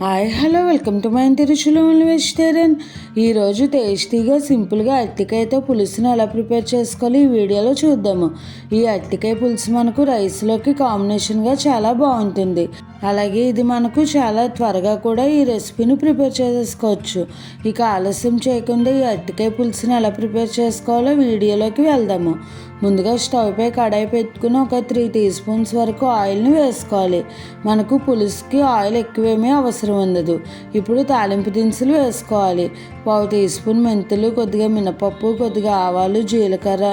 Hi hello welcome to my Tiruchulu vegetarian. ఈరోజు టేస్టీగా సింపుల్గా అరటికాయతో పులుసుని ఎలా ప్రిపేర్ చేసుకోవాలి ఈ వీడియోలో చూద్దాము. ఈ అరటికాయ పులుసు మనకు రైస్లోకి కాంబినేషన్గా చాలా బాగుంటుంది. అలాగే ఇది మనకు చాలా త్వరగా కూడా ఈ రెసిపీని ప్రిపేర్ చేసుకోవచ్చు ఇక ఆలస్యం చేయకుండా ఈ అరటికాయ పులుసుని ఎలా ప్రిపేర్ చేసుకోవాలో వీడియోలోకి వెళ్దాము. ముందుగా స్టవ్ పై కడాయి పెట్టుకుని ఒక త్రీ టీ స్పూన్స్ వరకు ఆయిల్ని వేసుకోవాలి. మనకు పులుసుకి ఆయిల్ ఎక్కువేమీ అవసరం అవసరం ఉండదు ఇప్పుడు తాలింపు దినుసులు వేసుకోవాలి. పావు టీ స్పూన్ మెంతులు కొద్దిగా మినపప్పు కొద్దిగా ఆవాలు జీలకర్ర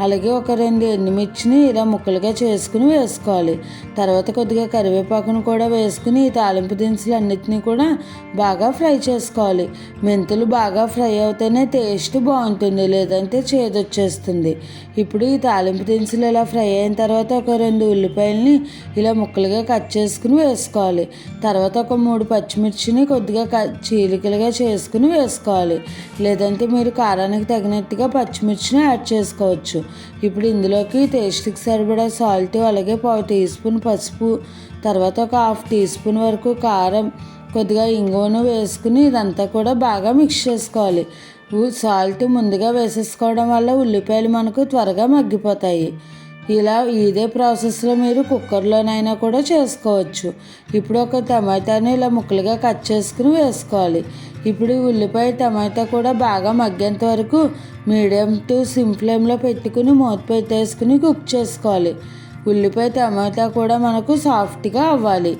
అలాగే ఒక రెండు ఎండుమిర్చిని ఇలా ముక్కలుగా చేసుకుని వేసుకోవాలి. తర్వాత కొద్దిగా కరివేపాకును కూడా వేసుకుని ఈ తాలింపు దినుసులు అన్నిటినీ కూడా బాగా ఫ్రై చేసుకోవాలి. మెంతులు బాగా ఫ్రై అవుతేనే టేస్ట్ బాగుంటుంది లేదంటే చేదొచ్చేస్తుంది. ఇప్పుడు ఈ తాలింపు దినుసులు ఇలా ఫ్రై అయిన తర్వాత ఒక రెండు ఉల్లిపాయలని ఇలా ముక్కలుగా కట్ చేసుకుని వేసుకోవాలి. తర్వాత ఒక మూడు పచ్చిమిర్చిని కొద్దిగా చీలికలుగా చేసుకుని వేసుకోవాలి. లేదంటే మీరు కారానికి తగినట్టుగా పచ్చిమిర్చిని యాడ్ చేసుకోవచ్చు. ఇప్పుడు ఇందులోకి టేస్ట్కి సరిపడా సాల్ట్ అలాగే పావు టీ స్పూన్ పసుపు తర్వాత ఒక హాఫ్ టీ స్పూన్ వరకు కారం కొద్దిగా ఇంగువను వేసుకుని ఇదంతా కూడా బాగా మిక్స్ చేసుకోవాలి. సాల్ట్ ముందుగా వేసేసుకోవడం వల్ల ఉల్లిపాయలు మనకు త్వరగా మగ్గిపోతాయి. ఇలా ఇదే ప్రాసెస్లో మీరు కుక్కర్లోనైనా కూడా చేసుకోవచ్చు. ఇప్పుడు ఒక టమాటాని ఇలా ముక్కలుగా కట్ చేసుకుని వేసుకోవాలి. ఇప్పుడు ఉల్లిపాయ టమాటా కూడా బాగా మగ్గేంత వరకు మీడియం టు సిమ్ ఫ్లేమ్లో పెట్టుకుని మూత పెట్టేసుకుని కుక్ చేసుకోవాలి. ఉల్లిపాయ టమాటా కూడా మనకు సాఫ్ట్గా అవ్వాలి.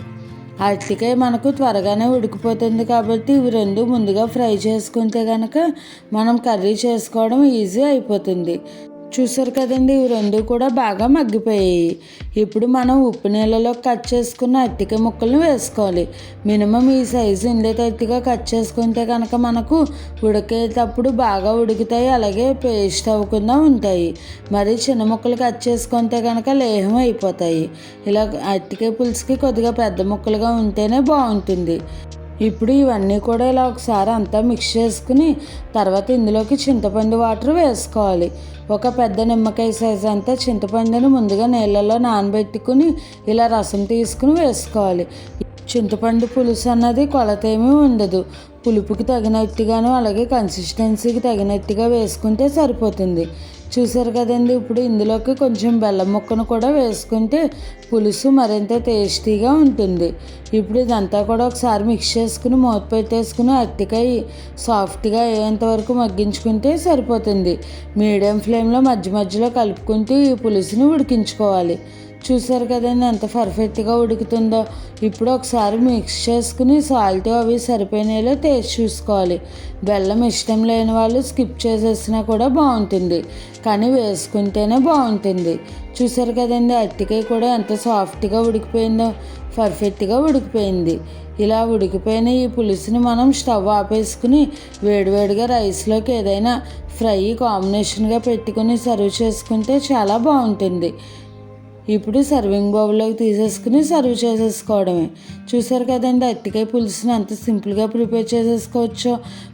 అరటికాయ మనకు త్వరగానే ఉడికిపోతుంది కాబట్టి ఇవి రెండు ముందుగా ఫ్రై చేసుకుంటే కనుక మనం కర్రీ చేసుకోవడం ఈజీ అయిపోతుంది. చూసారు కదండి ఇవి రెండు కూడా బాగా మగ్గిపోయాయి. ఇప్పుడు మనం ఉప్పు నీళ్ళలో కట్ చేసుకున్న అత్తిక ముక్కలను వేసుకోవాలి. మినిమం ఈ సైజు ఉండేటట్టుగా కట్ చేసుకుంటే కనుక మనకు ఉడికేటప్పుడు బాగా ఉడుకుతాయి అలాగే పేస్ట్ అవ్వకుండా ఉంటాయి. మరి చిన్న ముక్కలు కట్ చేసుకుంటే కనుక లేహం అయిపోతాయి. ఇలా అట్టికాయ పులుసుకి కొద్దిగా పెద్ద ముక్కలుగా ఉంటేనే బాగుంటుంది. ఇప్పుడు ఇవన్నీ కూడా ఇలా ఒకసారి అంతా మిక్స్ చేసుకుని తర్వాత ఇందులోకి చింతపండు వాటర్ వేసుకోవాలి. ఒక పెద్ద నిమ్మకాయ సైజ్ అంతా చింతపండుని ముందుగా నీళ్ళలో నానబెట్టుకుని ఇలా రసం తీసుకుని వేసుకోవాలి. చింతపండు పులుసు అన్నది కొలత ఏమీ ఉండదు. పులుపుకి తగినట్టుగాను అలాగే కన్సిస్టెన్సీకి తగినట్టుగా వేసుకుంటే సరిపోతుంది. చూసారు కదండి ఇప్పుడు ఇందులోకి కొంచెం బెల్లం ముక్కను కూడా వేసుకుంటే పులుసు మరింత టేస్టీగా ఉంటుంది. ఇప్పుడు ఇదంతా కూడా ఒకసారి మిక్స్ చేసుకుని మూత పెట్టేసుకుని అట్టికాయ సాఫ్ట్గా అయ్యేంత వరకు మగ్గించుకుంటే సరిపోతుంది. మీడియం టైంలో మధ్య మధ్యలో కలుపుకుంటూ ఈ పులుసుని ఉడికించుకోవాలి. చూసారు కదండి ఎంత పర్ఫెక్ట్గా ఉడుకుతుందో. ఇప్పుడు ఒకసారి మిక్స్ చేసుకుని సాల్ట్ అవి సరిపోయినాయో టేస్ట్ చూసుకోవాలి. బెల్లం ఇష్టం లేని వాళ్ళు స్కిప్ చేసేసినా కూడా బాగుంటుంది. కానీ వేసుకుంటేనే బాగుంటుంది. చూసారు కదండి అరటికాయ కూడా ఎంత సాఫ్ట్గా ఉడికిపోయిందో. పర్ఫెక్ట్గా ఉడికిపోయింది. ఇలా ఉడికిపోయిన ఈ పులుసుని మనం స్టవ్ ఆపేసుకుని వేడివేడిగా రైస్లోకి ఏదైనా ఫ్రై కాంబినేషన్గా పెట్టుకుని సర్వ్ చేసుకుంటే చాలా బాగుంటుంది. ఇప్పుడు సర్వింగ్ బౌల్లోకి తీసేసుకుని సర్వ్ చేసేసుకోవడమే. చూసారు కదండి అరటికాయ పులుసుని ఎంత సింపుల్గా ప్రిపేర్ చేసేసుకోవచ్చో.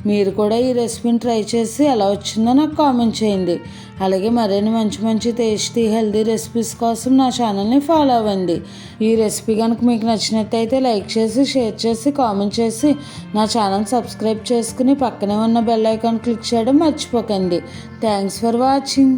మీరు కూడా ఈ రెసిపీని ట్రై చేసి ఎలా వచ్చిందో నాకు కామెంట్ చేయండి. అలాగే మరిన్ని మంచి మంచి టేస్టీ హెల్దీ రెసిపీస్ కోసం నా ఛానల్ని ఫాలో అవ్వండి. ఈ రెసిపీ కనుక మీకు నచ్చినట్టయితే లైక్ చేసి షేర్ చేసి కామెంట్ చేసి నా ఛానల్ సబ్స్క్రైబ్ చేసుకుని పక్కనే ఉన్న బెల్ ఐకాన్ క్లిక్ చేయడం మర్చిపోకండి. Thanks for watching